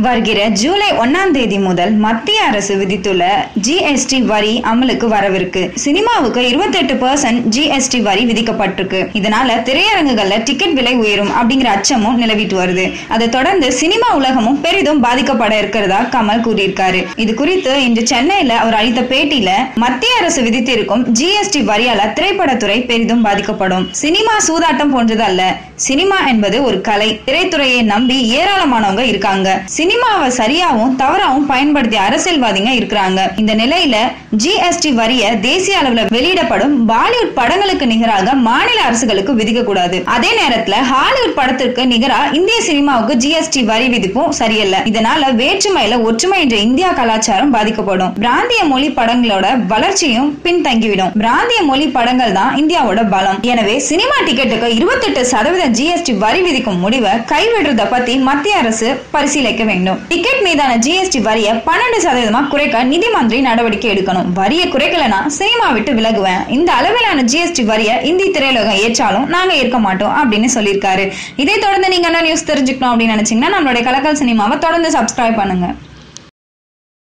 வருகிற ஜூலை ஒன்னாம் தேதி முதல் மத்திய அரசு விதித்துள்ள ஜிஎஸ்டி வரி அமலுக்கு வரவிருக்கு. சினிமாவுக்கு இருபத்தெட்டு பர்சன்ட் ஜிஎஸ்டி வரி விதிக்கப்பட்டிருக்கு. இதனால திரையரங்குகள்ல டிக்கெட் விலை உயரும் அப்படிங்கிற அச்சமும் நிலவிட்டு வருது. அதை தொடர்ந்து சினிமா உலகமும் பெரிதும் பாதிக்கப்பட இருக்கிறதா கமல் கூறியிருக்காரு. இது குறித்து இன்று சென்னையில அவர் அளித்த பேட்டியில மத்திய அரசு விதித்திருக்கும் ஜிஎஸ்டி வரியால திரைப்படத்துறை பெரிதும் பாதிக்கப்படும். சினிமா சூதாட்டம் போன்றது அல்ல சினிமா என்பது ஒரு கலை. திரைத்துறையை நம்பி ஏராளமானவங்க இருக்காங்க. சினிமாவை சரியாவும் தவறாவும் பயன்படுத்திய அரசியல்வாதிங்க இருக்கிறாங்க. இந்த நிலையில ஜிஎஸ்டி வரிய தேசிய அளவுல வெளியிடப்படும் பாலிவுட் படங்களுக்கு நிகராக மாநில அரசுகளுக்கு விதிக்க கூடாது அதே நேரத்துல ஹாலிவுட் படத்திற்கு நிகரா இந்திய சினிமாவுக்கு ஜிஎஸ்டி வரி விதிப்பும் சரியல்ல. இதனால வேற்றுமையில ஒற்றுமை என்ற இந்தியா கலாச்சாரம் பாதிக்கப்படும். பிராந்திய மொழி படங்களோட வளர்ச்சியும் பின்தங்கிவிடும். பிராந்திய மொழி படங்கள் தான் இந்தியாவோட பலம். எனவே சினிமா டிக்கெட்டுக்கு இருபத்தெட்டு சதவீதம் ஜிஎஸ்டி வரி விதிக்கும் முடிவை கைவிடுறத பத்தி மத்திய அரசு பரிசீலிக்க வேண்டும். டிக்கெட் மீதான ஜிஎஸ்டி வரியை பன்னெண்டு சதவீதமா குறைக்க நிதி மந்திரி நடவடிக்கை எடுக்கணும். வரியை குறைக்கலனா சினிமா விட்டு விலகுவேன். இந்த அளவிலான ஜிஎஸ்டி வரியை இந்தி திரையுலகம் ஏற்றாலும் நாங்க ஏற்க மாட்டோம் அப்படின்னு சொல்லியிருக்காரு. இதை தொடர்ந்து நீங்க என்ன நியூஸ் தெரிஞ்சுக்கணும் அப்படின்னு நினைச்சீங்கன்னா நம்மளுடைய கலக்கல் சினிமாவை தொடர்ந்து சப்ஸ்கிரைப் பண்ணுங்க.